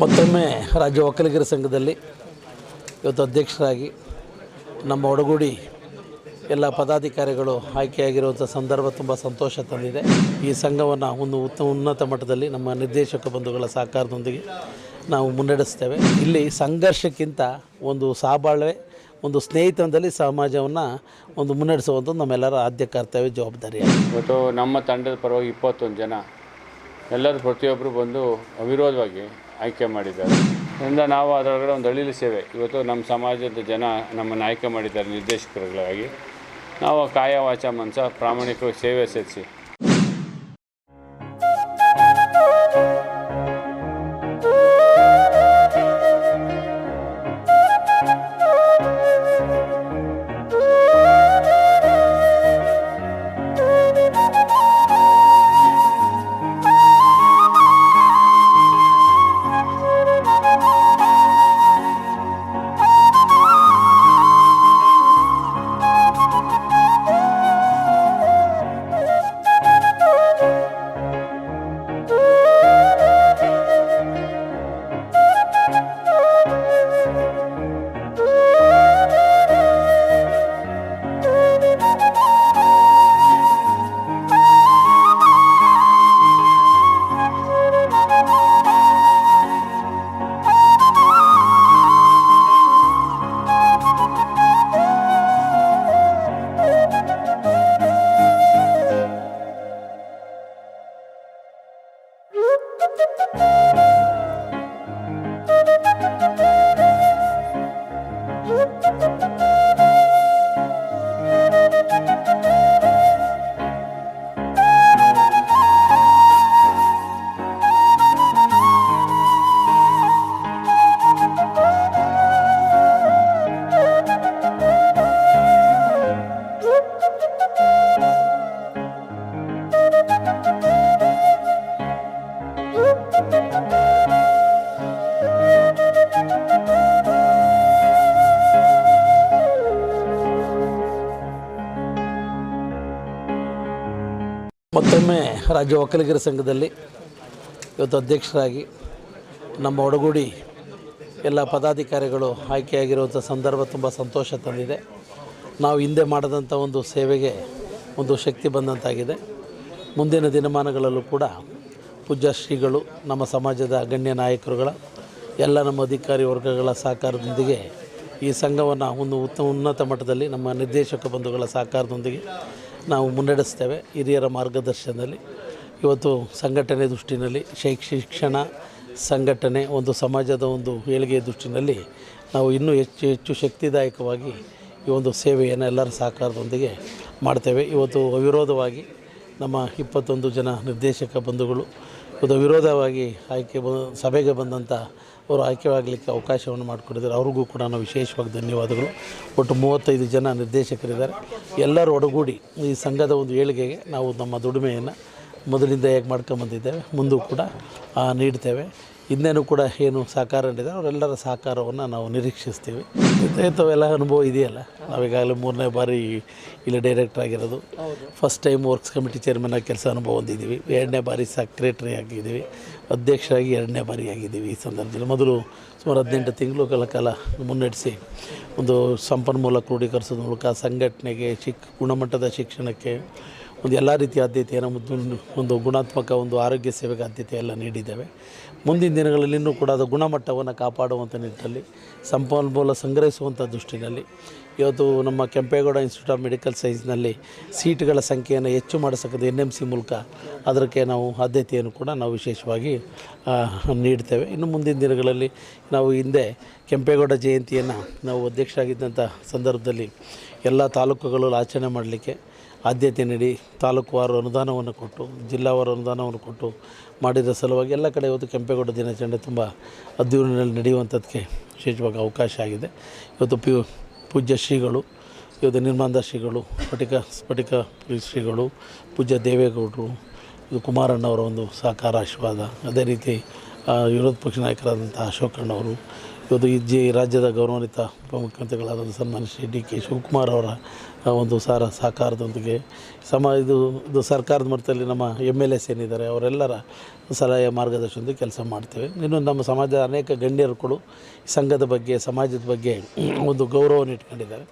ಮತ್ತೊಮ್ಮೆ ರಾಜ್ಯ ಒಕ್ಕಲಿಗರ ಸಂಘದಲ್ಲಿ ಇವತ್ತು ಅಧ್ಯಕ್ಷರಾಗಿ ನಮ್ಮ ಒಡಗೂಡಿ ಎಲ್ಲ ಪದಾಧಿಕಾರಿಗಳು ಆಯ್ಕೆಯಾಗಿರುವಂಥ ಸಂದರ್ಭ ತುಂಬ ಸಂತೋಷ ತಂದಿದೆ. ಈ ಸಂಘವನ್ನು ಒಂದು ಉತ್ತಮ ಉನ್ನತ ಮಟ್ಟದಲ್ಲಿ ನಮ್ಮ ನಿರ್ದೇಶಕ ಬಂಧುಗಳ ಸಹಕಾರದೊಂದಿಗೆ ನಾವು ಮುನ್ನಡೆಸ್ತೇವೆ. ಇಲ್ಲಿ ಸಂಘರ್ಷಕ್ಕಿಂತ ಒಂದು ಸಾಬಾಳ್ವೆ ಒಂದು ಸ್ನೇಹಿತನದಲ್ಲಿ ಸಮಾಜವನ್ನು ಒಂದು ಮುನ್ನಡೆಸುವಂಥದ್ದು ನಮ್ಮೆಲ್ಲರ ಆದ್ಯ ಕರ್ತವ್ಯ, ಜವಾಬ್ದಾರಿ. ಇವತ್ತು ನಮ್ಮ ತಂಡದ ಪರವಾಗಿ ಇಪ್ಪತ್ತೊಂದು ಜನ ಎಲ್ಲರೂ ಪ್ರತಿಯೊಬ್ಬರು ಬಂದು ಅವಿರೋಧವಾಗಿ ಆಯ್ಕೆ ಮಾಡಿದ್ದಾರೆ. ಅದರಿಂದ ನಾವು ಅದರೊಳಗಡೆ ಒಂದು ಅಳಿಲು ಸೇವೆ. ಇವತ್ತು ನಮ್ಮ ಸಮಾಜದ ಜನ ನಮ್ಮನ್ನು ಆಯ್ಕೆ ಮಾಡಿದ್ದಾರೆ ನಿರ್ದೇಶಕರುಗಳಾಗಿ. ನಾವು ಕಾಯ ವಾಚ ಮನಸ ಪ್ರಾಮಾಣಿಕವಾಗಿ ಸೇವೆ ಸಲ್ಲಿಸಿ. ಮತ್ತೊಮ್ಮೆ ರಾಜ್ಯ ಒಕ್ಕಲಿಗರ ಸಂಘದಲ್ಲಿ ಇವತ್ತು ಅಧ್ಯಕ್ಷರಾಗಿ ನಮ್ಮ ಒಡಗೂಡಿ ಎಲ್ಲ ಪದಾಧಿಕಾರಿಗಳು ಆಯ್ಕೆಯಾಗಿರುವಂಥ ಸಂದರ್ಭ ತುಂಬ ಸಂತೋಷ ತಂದಿದೆ. ನಾವು ಹಿಂದೆ ಮಾಡಿದಂಥ ಒಂದು ಸೇವೆಗೆ ಒಂದು ಶಕ್ತಿ ಬಂದಂತಾಗಿದೆ. ಮುಂದಿನ ದಿನಮಾನಗಳಲ್ಲೂ ಕೂಡ ಪೂಜ್ಯ ಶ್ರೀಗಳು, ನಮ್ಮ ಸಮಾಜದ ಗಣ್ಯ ನಾಯಕರುಗಳ, ಎಲ್ಲ ನಮ್ಮ ಅಧಿಕಾರಿ ವರ್ಗಗಳ ಸಹಕಾರದೊಂದಿಗೆ ಈ ಸಂಘವನ್ನು ಒಂದು ಉತ್ತಮ ಉನ್ನತ ಮಟ್ಟದಲ್ಲಿ ನಮ್ಮ ನಿರ್ದೇಶಕ ಬಂಧುಗಳ ಸಹಕಾರದೊಂದಿಗೆ ನಾವು ಮುನ್ನಡೆಸ್ತೇವೆ ಹಿರಿಯರ ಮಾರ್ಗದರ್ಶನದಲ್ಲಿ. ಇವತ್ತು ಸಂಘಟನೆ ದೃಷ್ಟಿನಲ್ಲಿ ಶೈಕ್ಷ, ಶಿಕ್ಷಣ ಸಂಘಟನೆ ಒಂದು ಸಮಾಜದ ಒಂದು ಏಳಿಗೆಯ ದೃಷ್ಟಿನಲ್ಲಿ ನಾವು ಇನ್ನೂ ಹೆಚ್ಚು ಹೆಚ್ಚು ಶಕ್ತಿದಾಯಕವಾಗಿ ಈ ಒಂದು ಸೇವೆಯನ್ನು ಎಲ್ಲರ ಸಹಕಾರದೊಂದಿಗೆ ಮಾಡ್ತೇವೆ. ಇವತ್ತು ಅವಿರೋಧವಾಗಿ ನಮ್ಮ ಇಪ್ಪತ್ತೊಂದು ಜನ ನಿರ್ದೇಶಕ ಬಂಧುಗಳು ಇವತ್ತು ವಿರೋಧವಾಗಿ ಆಯ್ಕೆ ಬ ಸಭೆಗೆ ಬಂದಂಥ ಅವರು ಆಯ್ಕೆವಾಗಲಿಕ್ಕೆ ಅವಕಾಶವನ್ನು ಮಾಡಿಕೊಟ್ಟಿದ್ದಾರೆ. ಅವ್ರಿಗೂ ಕೂಡ ನಾವು ವಿಶೇಷವಾಗಿ ಧನ್ಯವಾದಗಳು. ಒಟ್ಟು ಮೂವತ್ತೈದು ಜನ ನಿರ್ದೇಶಕರಿದ್ದಾರೆ. ಎಲ್ಲರೂ ಒಡಗೂಡಿ ಈ ಸಂಘದ ಒಂದು ಏಳಿಗೆಗೆ ನಾವು ನಮ್ಮ ದುಡಿಮೆಯನ್ನು ಮೊದಲಿಂದ ಹೇಗೆ ಮಾಡ್ಕೊಂಬಂದಿದ್ದೇವೆ, ಮುಂದೂ ಕೂಡ ನೀಡ್ತೇವೆ. ಹಿಂದೆನೂ ಕೂಡ ಏನು ಸಹಕಾರ ನೀಡಿದೆ ಅವರೆಲ್ಲರ ಸಹಕಾರವನ್ನು ನಾವು ನಿರೀಕ್ಷಿಸ್ತೀವಿ. ಇಂಥವೆಲ್ಲ ಅನುಭವ ಇದೆಯಲ್ಲ? ನಾವೀಗಾಗಲೇ ಮೂರನೇ ಬಾರಿ ಇಲ್ಲಿ ಡೈರೆಕ್ಟರ್ ಆಗಿರೋದು. First time works committee chairman ಆಗಿ ಕೆಲಸ ಅನುಭವ ಹೊಂದಿದ್ದೀವಿ. ಎರಡನೇ ಬಾರಿ ಸೆಕ್ರೆಟರಿ ಆಗಿದ್ದೀವಿ. ಅಧ್ಯಕ್ಷರಾಗಿ ಎರಡನೇ ಬಾರಿ ಆಗಿದ್ದೀವಿ ಈ ಸಂದರ್ಭದಲ್ಲಿ. ಮೊದಲು ಸುಮಾರು ಹದಿನೆಂಟು ಕಾಲ ಕಾಲ ಮುನ್ನಡೆಸಿ ಒಂದು ಸಂಪನ್ಮೂಲ ಕ್ರೋಢೀಕರಿಸೋದ್ರ ಮೂಲಕ ಸಂಘಟನೆಗೆ ಶಿಕ್ ಗುಣಮಟ್ಟದ ಶಿಕ್ಷಣಕ್ಕೆ ಒಂದು ಎಲ್ಲ ರೀತಿಯ ಆದ್ಯತೆಯನ್ನು ಒಂದು ಒಂದು ಗುಣಾತ್ಮಕ ಒಂದು ಆರೋಗ್ಯ ಸೇವೆಗೆ ಆದ್ಯತೆ ಎಲ್ಲ ನೀಡಿದ್ದೇವೆ. ಮುಂದಿನ ದಿನಗಳಲ್ಲಿ ಇನ್ನೂ ಕೂಡ ಅದು ಗುಣಮಟ್ಟವನ್ನು ಕಾಪಾಡುವಂಥ ನಿಟ್ಟಿನಲ್ಲಿ, ಸಂಪನ್ಮೂಲ ಸಂಗ್ರಹಿಸುವಂಥ ದೃಷ್ಟಿನಲ್ಲಿ, ಇವತ್ತು ನಮ್ಮ ಕೆಂಪೇಗೌಡ ಇನ್ಸ್ಟಿಟ್ಯೂಟ್ ಆಫ್ ಮೆಡಿಕಲ್ ಸೈನ್ಸ್ನಲ್ಲಿ ಸೀಟ್ಗಳ ಸಂಖ್ಯೆಯನ್ನು ಹೆಚ್ಚು ಮಾಡಿಸೋದು ಎನ್ ಎಂ ಸಿ ಮೂಲಕ ಅದಕ್ಕೆ ನಾವು ಆದ್ಯತೆಯನ್ನು ಕೂಡ ನಾವು ವಿಶೇಷವಾಗಿ ನೀಡ್ತೇವೆ. ಇನ್ನು ಮುಂದಿನ ದಿನಗಳಲ್ಲಿ ನಾವು ಹಿಂದೆ ಕೆಂಪೇಗೌಡ ಜಯಂತಿಯನ್ನು ನಾವು ಅಧ್ಯಕ್ಷರಾಗಿದ್ದಂಥ ಸಂದರ್ಭದಲ್ಲಿ ಎಲ್ಲ ತಾಲೂಕುಗಳಲ್ಲಿ ಆಚರಣೆ ಮಾಡಲಿಕ್ಕೆ ಆದ್ಯತೆ ನೀಡಿ ತಾಲೂಕುವಾರು ಅನುದಾನವನ್ನು ಕೊಟ್ಟು ಜಿಲ್ಲಾವಾರು ಅನುದಾನವನ್ನು ಕೊಟ್ಟು ಮಾಡಿದ ಸಲುವಾಗಿ ಎಲ್ಲ ಕಡೆ ಇವತ್ತು ಕೆಂಪೇಗೌಡ ದಿನಾಚರಣೆ ತುಂಬ ಅದ್ದೂರಿನಲ್ಲಿ ನಡೆಯುವಂಥದ್ದಕ್ಕೆ ವಿಶೇಷವಾಗಿ ಅವಕಾಶ ಆಗಿದೆ. ಇವತ್ತು ಪಿ, ಪೂಜ್ಯ ಶ್ರೀಗಳು, ಇವತ್ತು ನಿರ್ಮಾಂಧ ಶ್ರೀಗಳು, ಸ್ಫಟಿಕ ಸ್ಫಟಿಕ ಶ್ರೀಗಳು, ಪೂಜ್ಯ ದೇವೇಗೌಡರು, ಇದು ಕುಮಾರಣ್ಣವರ ಒಂದು ಸಹಕಾರ ಆಶೀರ್ವಾದ. ಅದೇ ರೀತಿ ವಿರೋಧ ಪಕ್ಷ ನಾಯಕರಾದಂಥ ಅಶೋಕಣ್ಣವರು, ಇವತ್ತು ಈ ಜಿ ರಾಜ್ಯದ ಗೌರವಾನ್ವಿತ ಉಪಮುಖ್ಯಮಂತ್ರಿಗಳಾದಂಥ ಸನ್ಮಾನ್ಯ ಶ್ರೀ ಡಿ ಕೆ ಶಿವಕುಮಾರ್ ಅವರ ಒಂದು ಸಾರ ಸಹಕಾರದೊಂದಿಗೆ ಸಮ ಇದು ಇದು ಸರ್ಕಾರದ ಮಟ್ಟದಲ್ಲಿ ನಮ್ಮ ಎಂ ಎಲ್ ಎಸ್ ಏನಿದ್ದಾರೆ ಅವರೆಲ್ಲರ ಸಲಹೆ ಮಾರ್ಗದರ್ಶನದಲ್ಲಿ ಕೆಲಸ ಮಾಡ್ತೇವೆ. ಇನ್ನು ನಮ್ಮ ಸಮಾಜದ ಅನೇಕ ಗಣ್ಯರುಗಳು ಸಂಘದ ಬಗ್ಗೆ, ಸಮಾಜದ ಬಗ್ಗೆ ಒಂದು ಗೌರವವನ್ನು ಇಟ್ಕೊಂಡಿದ್ದಾರೆ.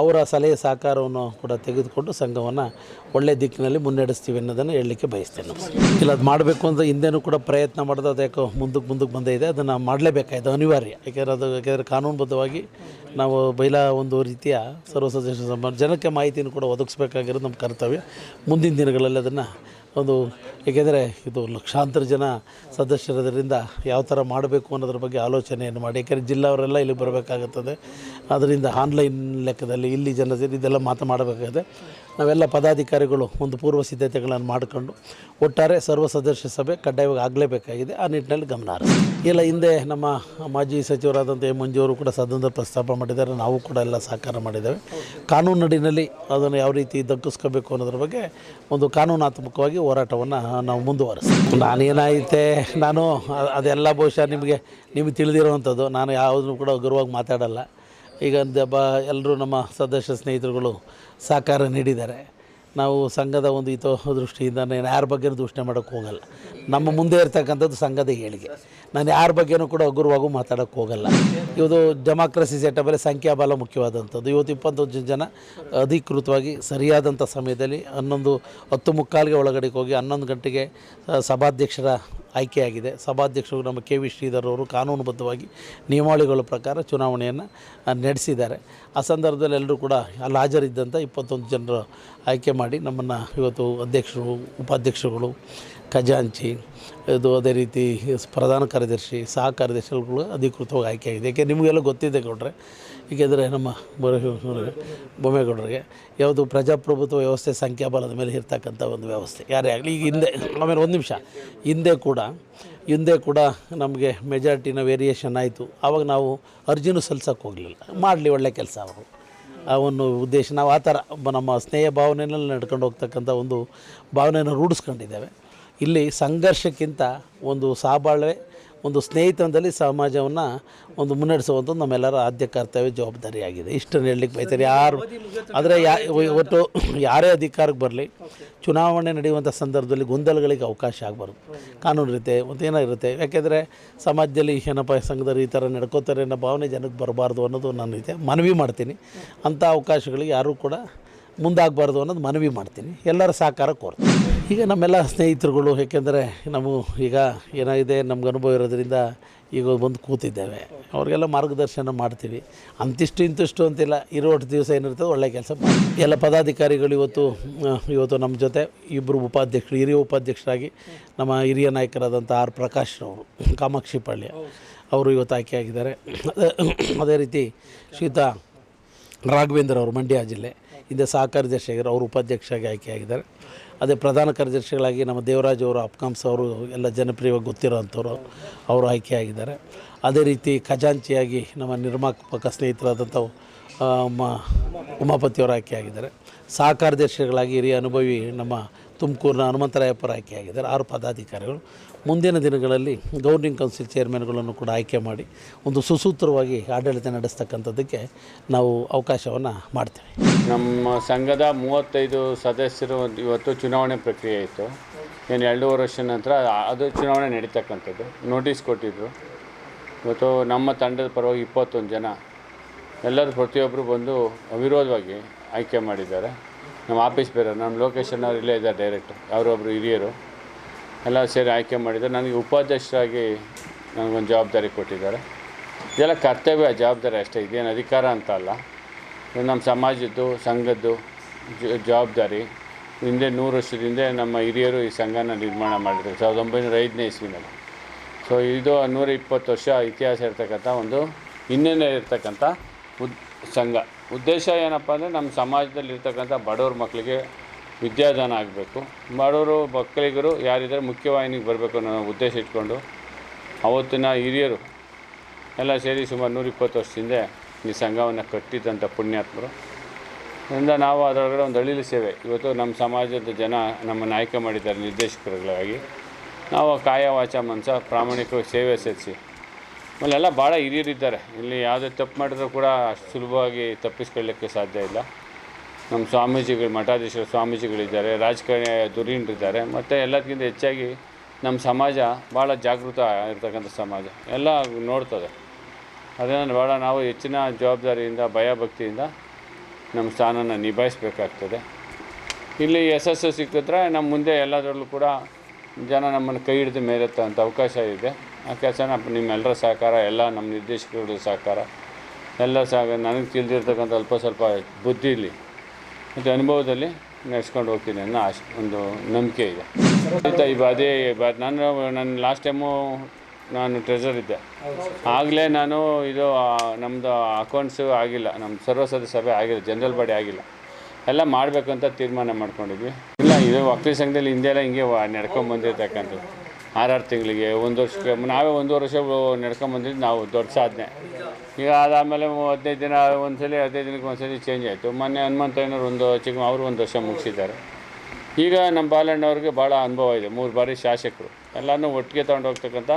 ಅವರ ಸಲಹೆ ಸಹಕಾರವನ್ನು ಕೂಡ ತೆಗೆದುಕೊಂಡು ಸಂಘವನ್ನು ಒಳ್ಳೆಯ ದಿಕ್ಕಿನಲ್ಲಿ ಮುನ್ನಡೆಸ್ತೀವಿ ಅನ್ನೋದನ್ನು ಹೇಳಲಿಕ್ಕೆ ಬಯಸ್ತೇನೆ. ಇಲ್ಲ, ಅದು ಮಾಡಬೇಕು ಅಂತ ಹಿಂದೆನೂ ಕೂಡ ಪ್ರಯತ್ನ ಮಾಡೋದು ಅದು ಮುಂದಕ್ಕೆ ಮುಂದಕ್ಕೆ ಬಂದೇ ಇದೆ. ಅದನ್ನು ಮಾಡಲೇಬೇಕಾಯ್ತು, ಅನಿವಾರ್ಯ. ಯಾಕೆಂದರೆ ಅದು ಯಾಕೆಂದರೆ ಕಾನೂನುಬದ್ಧವಾಗಿ ನಾವು ಬೈಲ ಒಂದು ರೀತಿಯ ಸರ್ವ ಸದಸ್ಯ ಸಮಾಜ ಜನಕ್ಕೆ ಮಾಹಿತಿಯನ್ನು ಕೂಡ ಒದಗಿಸ್ಬೇಕಾಗಿರೋದು ನಮ್ಮ ಕರ್ತವ್ಯ. ಮುಂದಿನ ದಿನಗಳಲ್ಲಿ ಅದನ್ನು ಒಂದು ಏಕೆಂದರೆ ಇದು ಲಕ್ಷಾಂತರ ಜನ ಸದಸ್ಯರಿದ್ದರಿಂದ ಯಾವ ಥರ ಮಾಡಬೇಕು ಅನ್ನೋದ್ರ ಬಗ್ಗೆ ಆಲೋಚನೆಯನ್ನು ಮಾಡಿ. ಏಕೆಂದರೆ ಜಿಲ್ಲಾವರೆಲ್ಲ ಇಲ್ಲಿ ಬರಬೇಕಾಗುತ್ತದೆ. ಅದರಿಂದ ಆನ್ಲೈನ್ ಲೆಕ್ಕದಲ್ಲಿ ಇಲ್ಲಿ ಜನ ಇದೆಲ್ಲ ಮಾತು ಮಾಡಬೇಕಾಗಿದೆ ನಾವೆಲ್ಲ ಪದಾಧಿಕಾರಿಗಳು ಒಂದು ಪೂರ್ವ ಸಿದ್ಧತೆಗಳನ್ನು ಮಾಡಿಕೊಂಡು ಒಟ್ಟಾರೆ ಸರ್ವ ಸದಸ್ಯ ಸಭೆ ಕಡ್ಡಾಯವಾಗಿ ಆಗಲೇಬೇಕಾಗಿದೆ. ಆ ನಿಟ್ಟಿನಲ್ಲಿ ಗಮನಾರ್ಹ ಇಲ್ಲ, ಹಿಂದೆ ನಮ್ಮ ಮಾಜಿ ಸಚಿವರಾದಂಥ ಎಂ ಮಂಜು ಕೂಡ ಸದನದ ಪ್ರಸ್ತಾಪ ಮಾಡಿದ್ದಾರೆ. ನಾವು ಕೂಡ ಎಲ್ಲ ಸಹಕಾರ ಮಾಡಿದ್ದೇವೆ. ಕಾನೂನಿನಲ್ಲಿ ಅದನ್ನು ಯಾವ ರೀತಿ ದಕ್ಕಿಸ್ಕೋಬೇಕು ಅನ್ನೋದ್ರ ಬಗ್ಗೆ ಒಂದು ಕಾನೂನಾತ್ಮಕವಾಗಿ ಹೋರಾಟವನ್ನು ನಾವು ಮುಂದುವರಿಸ್ತೀವಿ. ನಾನೇನಾಯಿತೆ? ನಾನು ಅದೆಲ್ಲ ಬಹುಶಃ ನಿಮಗೆ ನಿಮಗೆ ತಿಳಿದಿರುವಂಥದ್ದು. ನಾನು ಯಾವುದನ್ನು ಕೂಡ ಗುರುವಾಗಿ ಮಾತಾಡಲ್ಲ. ಈಗ ಬ ಎಲ್ಲರೂ ನಮ್ಮ ಸದಸ್ಯ ಸ್ನೇಹಿತರುಗಳು ಸಹಕಾರ ನೀಡಿದ್ದಾರೆ. ನಾವು ಸಂಘದ ಒಂದು ಹಿತೋ ದೃಷ್ಟಿಯಿಂದ ನಾನು ಯಾರ ಬಗ್ಗೆ ದೂಷಣೆ ಮಾಡೋಕ್ಕೆ ಹೋಗಲ್ಲ. ನಮ್ಮ ಮುಂದೆ ಇರ್ತಕ್ಕಂಥದ್ದು ಸಂಘದ ಏಳಿಗೆ. ನಾನು ಯಾರ ಬಗ್ಗೆನೂ ಕೂಡ ಹಗುರವಾಗೂ ಮಾತಾಡೋಕ್ಕೆ ಹೋಗಲ್ಲ. ಇವತ್ತು ಡೆಮಾಕ್ರಸಿ ಸೆಟಬಲ್ಲಿ ಸಂಖ್ಯಾಬಲ ಮುಖ್ಯವಾದಂಥದ್ದು. ಇವತ್ತು ಇಪ್ಪತ್ತೊಂದು ಜನ ಅಧಿಕೃತವಾಗಿ ಸರಿಯಾದಂಥ ಸಮಯದಲ್ಲಿ ಹನ್ನೊಂದು ಹತ್ತು ಮುಕ್ಕಾಲಿಗೆ ಒಳಗಡೆಗೆ ಹೋಗಿ ಹನ್ನೊಂದು ಗಂಟೆಗೆ ಸಭಾಧ್ಯಕ್ಷರ ಆಯ್ಕೆಯಾಗಿದೆ. ಸಭಾಧ್ಯಕ್ಷರು ನಮ್ಮ ಕೆ ವಿ ಶ್ರೀಧರ್ ಅವರು ಕಾನೂನುಬದ್ಧವಾಗಿ ನಿಯಮಾವಳಿಗಳ ಪ್ರಕಾರ ಚುನಾವಣೆಯನ್ನು ನಡೆಸಿದ್ದಾರೆ. ಆ ಸಂದರ್ಭದಲ್ಲಿ ಎಲ್ಲರೂ ಕೂಡ ಅಲ್ಲಿ ಹಾಜರಿದ್ದಂಥ ಇಪ್ಪತ್ತೊಂದು ಜನರು ಆಯ್ಕೆ ಮಾಡಿ ನಮ್ಮನ್ನು ಇವತ್ತು ಅಧ್ಯಕ್ಷರು, ಉಪಾಧ್ಯಕ್ಷರುಗಳು ಖಜಾಂಚಿ ಇದು ಅದೇ ರೀತಿ ಪ್ರಧಾನ ಕಾರ್ಯದರ್ಶಿ, ಸಹ ಕಾರ್ಯದರ್ಶಿಗಳು ಅಧಿಕೃತವಾಗಿ ಆಯ್ಕೆಯಾಗಿದೆ ಯಾಕೆ ನಿಮಗೆಲ್ಲ ಗೊತ್ತಿದೆ ಗೌಡ್ರೆ ಏಕೆಂದರೆ ನಮ್ಮ ಬೊಮ್ಮೇಗೌಡರಿಗೆ ಯಾವುದು ಪ್ರಜಾಪ್ರಭುತ್ವ ವ್ಯವಸ್ಥೆ ಸಂಖ್ಯಾಬಲದ ಮೇಲೆ ಇರ್ತಕ್ಕಂಥ ಒಂದು ವ್ಯವಸ್ಥೆ. ಯಾರೇ ಆಗಲಿ, ಈಗ ಹಿಂದೆ, ಆಮೇಲೆ ಒಂದು ನಿಮಿಷ. ಹಿಂದೆ ಕೂಡ ಹಿಂದೆ ಕೂಡ ನಮಗೆ ಮೆಜಾರಿಟಿನ ವೇರಿಯೇಷನ್ ಆಯಿತು. ಆವಾಗ ನಾವು ಅರ್ಜಿನೂ ಸಲ್ಸೋಕ್ಕೆ ಹೋಗಲಿಲ್ಲ. ಮಾಡಲಿ ಒಳ್ಳೆ ಕೆಲಸ ಅವರು. ಆ ಒಂದು ಉದ್ದೇಶ, ನಾವು ಆ ಥರ ನಮ್ಮ ಸ್ನೇಹ ಭಾವನೆಯಲ್ಲಿ ನಡ್ಕೊಂಡು ಹೋಗ್ತಕ್ಕಂಥ ಒಂದು ಭಾವನೆಯನ್ನು ರೂಢಿಸ್ಕೊಂಡಿದ್ದೇವೆ. ಇಲ್ಲಿ ಸಂಘರ್ಷಕ್ಕಿಂತ ಒಂದು ಸಹಬಾಳ್ವೆ ಒಂದು ಸ್ನೇಹಿತನದಲ್ಲಿ ಸಮಾಜವನ್ನು ಒಂದು ಮುನ್ನಡೆಸುವಂಥದ್ದು ನಮ್ಮೆಲ್ಲರ ಆದ್ಯ ಕರ್ತವ್ಯ ಜವಾಬ್ದಾರಿಯಾಗಿದೆ. ಇಷ್ಟನ್ನು ಹೇಳಲಿಕ್ಕೆ ಬೈತಾರೆ ಯಾರು ಆದರೆ ಯಾ ಇವತ್ತು ಯಾರೇ ಅಧಿಕಾರಕ್ಕೆ ಬರಲಿ ಚುನಾವಣೆ ನಡೆಯುವಂಥ ಸಂದರ್ಭದಲ್ಲಿ ಗೊಂದಲಗಳಿಗೆ ಅವಕಾಶ ಆಗಬಾರ್ದು. ಕಾನೂನು ಇರುತ್ತೆ ಮತ್ತು ಏನೋ ಇರುತ್ತೆ. ಯಾಕೆಂದರೆ ಸಮಾಜದಲ್ಲಿ ಏನಪ್ಪ ಸಂಘದವರು ಈ ಥರ ನಡ್ಕೋತಾರೆ ಅನ್ನೋ ಭಾವನೆ ಜನಕ್ಕೆ ಬರಬಾರ್ದು ಅನ್ನೋದು ನಾನು ಇದೆ ಮನವಿ ಮಾಡ್ತೀನಿ. ಅಂಥ ಅವಕಾಶಗಳಿಗೆ ಯಾರೂ ಕೂಡ ಮುಂದಾಗಬಾರ್ದು ಅನ್ನೋದು ಮನವಿ ಮಾಡ್ತೀನಿ. ಎಲ್ಲರ ಸಹಕಾರ ಕೋರ್ತೀನಿ ಈಗ ನಮ್ಮೆಲ್ಲ ಸ್ನೇಹಿತರುಗಳು, ಏಕೆಂದರೆ ನಾವು ಈಗ ಏನಾಗಿದೆ, ನಮ್ಗೆ ಅನುಭವ ಇರೋದ್ರಿಂದ ಈಗ ಬಂದು ಕೂತಿದ್ದೇವೆ. ಅವ್ರಿಗೆಲ್ಲ ಮಾರ್ಗದರ್ಶನ ಮಾಡ್ತೀವಿ. ಅಂತಿಷ್ಟು ಇಂತಿಷ್ಟು ಅಂತಿಲ್ಲ ಇರೋಷ್ಟು ದಿವಸ ಏನಿರ್ತದೆ ಒಳ್ಳೆ ಕೆಲಸ ಎಲ್ಲ ಪದಾಧಿಕಾರಿಗಳು ಇವತ್ತು ಇವತ್ತು ನಮ್ಮ ಜೊತೆ ಇಬ್ಬರು ಉಪಾಧ್ಯಕ್ಷರು, ಹಿರಿಯ ಉಪಾಧ್ಯಕ್ಷರಾಗಿ ನಮ್ಮ ಹಿರಿಯ ನಾಯಕರಾದಂಥ ಆರ್ ಪ್ರಕಾಶ್ ಅವರು, ಕಾಮಾಕ್ಷಿ ಪಾಳ್ಯ ಅವರು ಇವತ್ತು ಆಯ್ಕೆಯಾಗಿದ್ದಾರೆ ಅದೇ- ಅದೇ ರೀತಿ ಶೀತ ರಾಘವೇಂದ್ರ ಅವರು ಮಂಡ್ಯ ಜಿಲ್ಲೆ, ಹಿಂದೆ ಸಹಕಾರ್ಯದರ್ಶಿಯಾಗಿರೋ ಅವರು ಉಪಾಧ್ಯಕ್ಷರಾಗಿ ಆಯ್ಕೆಯಾಗಿದ್ದಾರೆ ಅದೇ ಪ್ರಧಾನ ಕಾರ್ಯದರ್ಶಿಗಳಾಗಿ ನಮ್ಮ ದೇವರಾಜ್ ಅವರು ಅಪ್ಕಾಂಸ್ ಅವರು ಎಲ್ಲ ಜನಪ್ರಿಯವಾಗಿ ಗೊತ್ತಿರೋವಂಥವ್ರು ಅವರು ಆಯ್ಕೆಯಾಗಿದ್ದಾರೆ ಅದೇ ರೀತಿ ಖಜಾಂಚಿಯಾಗಿ ನಮ್ಮ ನಿರ್ಮಾಪಕ ಸ್ನೇಹಿತರಾದಂಥ ಮ ಉಮಾಪತಿಯವರು ಆಯ್ಕೆಯಾಗಿದ್ದಾರೆ ಸಹ ಕಾರ್ಯದರ್ಶಿಗಳಾಗಿ ಹಿರಿಯ ಅನುಭವಿ ನಮ್ಮ ತುಮಕೂರಿನ ಹನುಮಂತರಾಯಪ್ಪರ ಆಯ್ಕೆಯಾಗಿದ್ದಾರೆ. ಆರು ಪದಾಧಿಕಾರಿಗಳು ಮುಂದಿನ ದಿನಗಳಲ್ಲಿ ಗೌರ್ನಿಂಗ್ ಕೌನ್ಸಿಲ್ ಚೇರ್ಮನ್ಗಳನ್ನು ಕೂಡ ಆಯ್ಕೆ ಮಾಡಿ ಒಂದು ಸುಸೂತ್ರವಾಗಿ ಆಡಳಿತ ನಡೆಸ್ತಕ್ಕಂಥದ್ದಕ್ಕೆ ನಾವು ಅವಕಾಶವನ್ನು ಮಾಡ್ತೇವೆ. ನಮ್ಮ ಸಂಘದ ಮೂವತ್ತೈದು ಸದಸ್ಯರು ಇವತ್ತು ಚುನಾವಣೆ ಪ್ರಕ್ರಿಯೆ ಇತ್ತು. ಏನು ಎರಡೂವರೆ ವರ್ಷ ನಂತರ ಅದು ಚುನಾವಣೆ ನಡೀತಕ್ಕಂಥದ್ದು. ನೋಟಿಸ್ ಕೊಟ್ಟಿದ್ದರು ಇವತ್ತು ನಮ್ಮ ತಂಡದ ಪರವಾಗಿ ಇಪ್ಪತ್ತೊಂದು ಜನ ಎಲ್ಲರೂ ಪ್ರತಿಯೊಬ್ಬರು ಬಂದು ಅವಿರೋಧವಾಗಿ ಆಯ್ಕೆ ಮಾಡಿದ್ದಾರೆ. ನಮ್ಮ ಆಫೀಸ್ ಬೇರೆ, ನಮ್ಮ ಲೊಕೇಶನ್ ಅವ್ರು ಇಲ್ಲೇ ಇದ್ದಾರೆ ಡೈರೆಕ್ಟ್ ಅವರೊಬ್ಬರು ಹಿರಿಯರು. ಎಲ್ಲ ಸೇರಿ ಆಯ್ಕೆ ಮಾಡಿದ್ದಾರೆ ನನಗೆ ಉಪಾಧ್ಯಕ್ಷರಾಗಿ ನನಗೊಂದು ಜವಾಬ್ದಾರಿ ಕೊಟ್ಟಿದ್ದಾರೆ. ಇದೆಲ್ಲ ಕರ್ತವ್ಯ, ಜವಾಬ್ದಾರಿ ಅಷ್ಟೇ. ಇದೇನು ಅಧಿಕಾರ ಅಂತ ಅಲ್ಲ. ನಮ್ಮ ಸಮಾಜದ್ದು, ಸಂಘದ್ದು ಜವಾಬ್ದಾರಿ. ಹಿಂದೆ ನೂರು ವರ್ಷದ ಹಿಂದೆ ನಮ್ಮ ಹಿರಿಯರು ಈ ಸಂಘನ ನಿರ್ಮಾಣ ಮಾಡಿದ್ರು, ಸಾವಿರದ ಒಂಬೈನೂರ ಐದನೇ ಇಸ್ವಿನಲ್ಲಿ. ಸೊ ಇದು ನೂರ ಇಪ್ಪತ್ತು ವರ್ಷ ಇತಿಹಾಸ ಇರ್ತಕ್ಕಂಥ ಒಂದು ಹಿನ್ನೆಲೆ ಇರ್ತಕ್ಕಂಥ ಉದ್, ಸಂಘ. ಉದ್ದೇಶ ಏನಪ್ಪ ಅಂದರೆ ನಮ್ಮ ಸಮಾಜದಲ್ಲಿರ್ತಕ್ಕಂಥ ಬಡವ್ರ ಮಕ್ಕಳಿಗೆ ವಿದ್ಯಾದಾನ ಆಗಬೇಕು. ಬಡವರು ಮಕ್ಕಳಿಗರು ಯಾರಿದ್ದಾರೆ ಮುಖ್ಯವಾಹಿನಿಗೆ ಬರಬೇಕು ಅನ್ನೋ ಉದ್ದೇಶ ಇಟ್ಕೊಂಡು ಅವತ್ತಿನ ಹಿರಿಯರು ಎಲ್ಲ ಸೇರಿ ಸುಮಾರು ನೂರಿಪ್ಪತ್ತು ವರ್ಷದಿಂದ ಈ ಸಂಘವನ್ನು ಕಟ್ಟಿದ್ದಂಥ ಪುಣ್ಯಾತ್ಮರು. ಅದರಿಂದ ನಾವು ಅದರೊಳಗಡೆ ಒಂದು ಹಳ್ಳಿಲಿ ಸೇವೆ. ಇವತ್ತು ನಮ್ಮ ಸಮಾಜದ ಜನ ನಮ್ಮನ್ನು ಆಯ್ಕೆ ಮಾಡಿದ್ದಾರೆ ನಿರ್ದೇಶಕರುಗಳಾಗಿ. ನಾವು ಕಾಯ ವಾಚ ಮನಸ ಪ್ರಾಮಾಣಿಕವಾಗಿ ಸೇವೆ ಸೇರಿಸಿ ಆಮೇಲೆ ಎಲ್ಲ ಭಾಳ ಹಿರಿಯರಿದ್ದಾರೆ. ಇಲ್ಲಿ ಯಾವುದೇ ತಪ್ಪು ಮಾಡಿದ್ರು ಕೂಡ ಅಷ್ಟು ಸುಲಭವಾಗಿ ತಪ್ಪಿಸ್ಕೊಳ್ಳಿಕ್ಕೆ ಸಾಧ್ಯ ಇಲ್ಲ. ನಮ್ಮ ಸ್ವಾಮೀಜಿಗಳು, ಮಠಾಧೀಶರು ಸ್ವಾಮೀಜಿಗಳಿದ್ದಾರೆ, ರಾಜಕಾರಣಿ ಧುರೀಣರಿದ್ದಾರೆ ಮತ್ತು ಎಲ್ಲದಕ್ಕಿಂತ ಹೆಚ್ಚಾಗಿ ನಮ್ಮ ಸಮಾಜ ಭಾಳ ಜಾಗೃತ ಇರ್ತಕ್ಕಂಥ ಸಮಾಜ. ಎಲ್ಲ ನೋಡ್ತದೆ. ಅದನ್ನು ಭಾಳ ನಾವು ಹೆಚ್ಚಿನ ಜವಾಬ್ದಾರಿಯಿಂದ, ಭಯಭಕ್ತಿಯಿಂದ ನಮ್ಮ ಸ್ಥಾನನ ನಿಭಾಯಿಸಬೇಕಾಗ್ತದೆ. ಇಲ್ಲಿ ಯಶಸ್ಸು ಸಿಕ್ಕಿದ್ರೆ ನಮ್ಮ ಮುಂದೆ ಎಲ್ಲದರಲ್ಲೂ ಕೂಡ ಜನ ನಮ್ಮನ್ನು ಕೈ ಹಿಡಿದು ಮೇಲೆತ್ತಂಥ ಅವಕಾಶ ಇದೆ. ಆ ಕೆಲಸನ ನಿಮ್ಮೆಲ್ಲರ ಸಹಕಾರ, ಎಲ್ಲ ನಮ್ಮ ನಿರ್ದೇಶಕರುಗಳ ಸಹಕಾರ. ಎಲ್ಲ ಸಹ ನನಗೆ ತಿಳಿದಿರ್ತಕ್ಕಂಥ ಅಲ್ಪ ಸ್ವಲ್ಪ ಬುದ್ಧಿಲಿ ಮತ್ತು ಅನುಭವದಲ್ಲಿ ನಡೆಸ್ಕೊಂಡು ಹೋಗ್ತೀನಿ ಅನ್ನೋ ಆಶ್, ಒಂದು ನಂಬಿಕೆ ಇದೆ. ಆಯಿತಾ ಇವ ಅದೇ ನಾನು ನನ್ನ ಲಾಸ್ಟ್ ಟೈಮು ನಾನು ಟ್ರೆಜರ್ ಇದ್ದೆ. ಆಗಲೇ ನಾನು ಇದು ನಮ್ಮದು ಅಕೌಂಟ್ಸು ಆಗಿಲ್ಲ. ನಮ್ಮ ಸರ್ವ ಸದಸ್ಯ ಸಭೆ ಆಗಿಲ್ಲ ಜನರಲ್ ಬಾಡಿ ಆಗಿಲ್ಲ. ಎಲ್ಲ ಮಾಡಬೇಕಂತ ತೀರ್ಮಾನ ಮಾಡ್ಕೊಂಡಿದ್ವಿ. ಇಲ್ಲ, ಇದು ವಕೀಲ್ ಸಂಘದಲ್ಲಿ ಹಿಂದೆಲ್ಲ ಹಿಂಗೆ ನಡ್ಕೊಂಡ್ ಬಂದಿರ್ತಕ್ಕಂಥದ್ದು. ಆರಾರು ತಿಂಗಳಿಗೆ, ಒಂದು ವರ್ಷಕ್ಕೆ, ನಾವೇ ಒಂದು ವರ್ಷ ನಡ್ಕೊಂಬಂದಿದ್ದು ನಾವು ದೊಡ್ಡ ಸಾಧನೆ. ಈಗ ಅದಾದಮೇಲೆ ಹದಿನೈದು ದಿನ, ಒಂದ್ಸಲಿ ಹದಿನೈದು ದಿನಕ್ಕೆ ಒಂದ್ಸಲಿ ಚೇಂಜ್ ಆಯಿತು. ಮೊನ್ನೆ ಹನುಮಂತಯ್ಯನವ್ರು ಒಂದು ಚಿಕ್ಕ, ಅವರು ಒಂದು ವರ್ಷ ಮುಗಿಸಿದ್ದಾರೆ. ಈಗ ನಮ್ಮ ಬಾಲಣ್ಣವ್ರಿಗೆ ಭಾಳ ಅನುಭವ ಇದೆ, ಮೂರು ಬಾರಿ ಶಾಸಕರು. ಎಲ್ಲನೂ ಒಟ್ಟಿಗೆ ತೊಗೊಂಡು ಹೋಗ್ತಕ್ಕಂಥ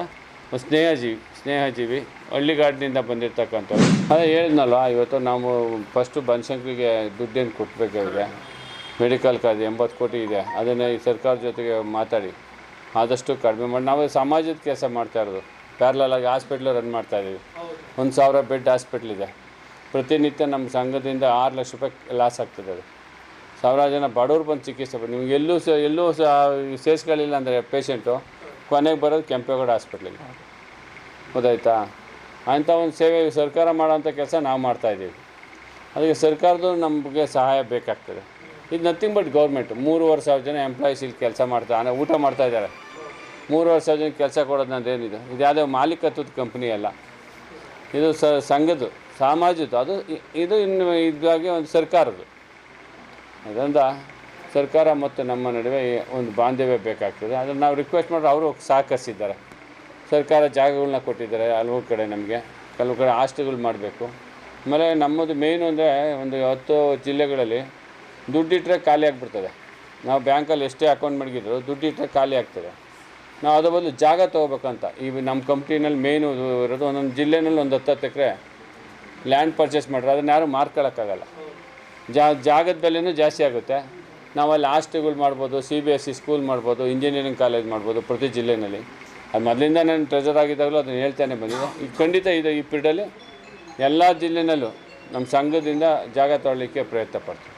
ಒಂದು ಸ್ನೇಹಜೀವಿ ಸ್ನೇಹಜೀವಿ, ಹಳ್ಳಿಗಾಡಿನಿಂದ ಬಂದಿರ್ತಕ್ಕಂಥವ್ರು. ಅದೇ ಹೇಳಿದ್ನಲ್ಲ ಇವತ್ತು ನಾವು ಫಸ್ಟು ಬನಶಂಕರಿಗೆ ದುಡ್ಡೇನು ಕೊಟ್ಟಬೇಕಾಗಿದೆ ಮೆಡಿಕಲ್ ಕಾರ್ಡ್ ಎಂಬತ್ತು ಕೋಟಿ ಇದೆ. ಅದನ್ನು ಈ ಸರ್ಕಾರ ಜೊತೆಗೆ ಮಾತಾಡಿ. ಆದಷ್ಟು ಕಡಿಮೆ ಮಾಡಿ. ನಾವು ಸಮಾಜದ ಕೆಲಸ ಮಾಡ್ತಾ ಇರೋದು. ಪ್ಯಾರ್ಲಾಗಿ ಹಾಸ್ಪಿಟ್ಲು ರನ್ ಮಾಡ್ತಾ ಇದ್ದೀವಿ ಒಂದು ಸಾವಿರ ಬೆಡ್ ಹಾಸ್ಪಿಟ್ಲ್ ಇದೆ. ಪ್ರತಿನಿತ್ಯ ನಮ್ಮ ಸಂಘದಿಂದ ಆರು ಲಕ್ಷ ರೂಪಾಯಿ ಲಾಸ್ ಆಗ್ತದೆ ಅದು. ಸಾವಿರಾರು ಜನ ಬಡವ್ರು ಬಂದು ಚಿಕಿತ್ಸೆ ಬಂದು ನಿಮ್ಗೆ ಎಲ್ಲೂ ಸಹ ಎಲ್ಲೂ ಸಹ ಸೇರಿಸ್ಕೊಳ್ಳಿಲ್ಲ ಅಂದರೆ ಪೇಷೆಂಟು ಕೊನೆಗೆ ಬರೋದು ಕೆಂಪೇಗೌಡ ಹಾಸ್ಪಿಟ್ಲಿಗೆ ಗೊತ್ತಾಯ್ತಾ? ಅಂಥ ಒಂದು ಸೇವೆ ಸರ್ಕಾರ ಮಾಡೋಂಥ ಕೆಲಸ ನಾವು ಮಾಡ್ತಾಯಿದ್ದೀವಿ ಅದಕ್ಕೆ ಸರ್ಕಾರದ್ದು ನಮಗೆ ಸಹಾಯ ಬೇಕಾಗ್ತದೆ. ಇದು ನಥಿಂಗ್ ಬಟ್ ಗೌರ್ಮೆಂಟ್ ಮೂರುವರೆ ಸಾವಿರ ಜನ ಎಂಪ್ಲಾಯೀಸ್ ಇಲ್ಲಿ ಕೆಲಸ ಮಾಡ್ತಾ ಅಂದರೆ ಊಟ ಮಾಡ್ತಾ ಇದ್ದಾರೆ. ಮೂರುವರೆ ಸಾವಿರ ಜನ ಕೆಲಸ ಕೊಡೋದು ನಂದೇನಿದೆ. ಇದು ಯಾವುದೇ ಮಾಲೀಕತ್ವದ ಕಂಪ್ನಿ ಅಲ್ಲ. ಇದು ಸ ಸಂಘದ್ದು, ಸಮಾಜದ್ದು. ಅದು ಇದು ಇನ್ನು ಇದಾಗಿ ಒಂದು ಸರ್ಕಾರದ್ದು. ಅದರಿಂದ ಸರ್ಕಾರ ಮತ್ತು ನಮ್ಮ ನಡುವೆ ಒಂದು ಬಾಂಧವ್ಯ ಬೇಕಾಗ್ತದೆ. ಅದನ್ನು ನಾವು ರಿಕ್ವೆಸ್ಟ್ ಮಾಡಿದ್ರೆ ಅವರು ಸಹಕರಿಸಿದ್ದಾರೆ. ಸರ್ಕಾರ ಜಾಗಗಳನ್ನ ಕೊಟ್ಟಿದ್ದಾರೆ ಹಲವು ಕಡೆ ನಮಗೆ. ಕೆಲವು ಕಡೆ ಆಸ್ತಿಗಳು ಮಾಡಬೇಕು. ಆಮೇಲೆ ನಮ್ಮದು ಮೇಯ್ನು ಅಂದರೆ ಒಂದು ಹತ್ತು ಜಿಲ್ಲೆಗಳಲ್ಲಿ ದುಡ್ಡಿಟ್ಟರೆ ಖಾಲಿ ಆಗಿಬಿಡ್ತದೆ. ನಾವು ಬ್ಯಾಂಕಲ್ಲಿ ಎಷ್ಟೇ ಅಕೌಂಟ್ ಮಡಗಿದ್ರು ದುಡ್ಡಿಟ್ಟರೆ ಖಾಲಿ ಆಗ್ತದೆ. ನಾವು ಅದ್ರ ಬದಲು ಜಾಗ ತೊಗೋಬೇಕಂತ, ಈ ನಮ್ಮ ಕಂಪ್ನಿನಲ್ಲಿ ಮೇಯ್ನು ಇರೋದು ಒಂದೊಂದು ಜಿಲ್ಲೆನಲ್ಲಿ ಒಂದು ಹತ್ತು ಎಕರೆ ಲ್ಯಾಂಡ್ ಪರ್ಚೇಸ್ ಮಾಡ್ರೆ ಅದನ್ನ ಯಾರು ಮಾರ್ಕೊಳ್ಳೋಕ್ಕಾಗಲ್ಲ ಜಾ, ಜಾಗದ ಬೆಲೆನೂ ಜಾಸ್ತಿ ಆಗುತ್ತೆ. ನಾವು ಅಲ್ಲಿ ಹಾಸ್ಟೆಲ್ಗಳು ಮಾಡ್ಬೋದು C B S C school ಮಾಡ್ಬೋದು ಇಂಜಿನಿಯರಿಂಗ್ ಕಾಲೇಜ್ ಮಾಡ್ಬೋದು ಪ್ರತಿ ಜಿಲ್ಲೆಯಲ್ಲಿ ಅದು ಮೊದಲಿಂದ ನಾನು ಟ್ರೆಜರ್ ಆಗಿದ್ದಾಗಲೂ ಅದನ್ನು ಹೇಳ್ತಾನೆ ಬಂದಿದೆ. ಈಗ ಖಂಡಿತ ಇದು ಈ ಪೀರಿಯಡಲ್ಲಿ ಎಲ್ಲ ಜಿಲ್ಲೆನಲ್ಲೂ ನಮ್ಮ ಸಂಘದಿಂದ ಜಾಗ ತೊಗೊಳ್ಳಿಕ್ಕೆ ಪ್ರಯತ್ನ ಪಡ್ತೀವಿ.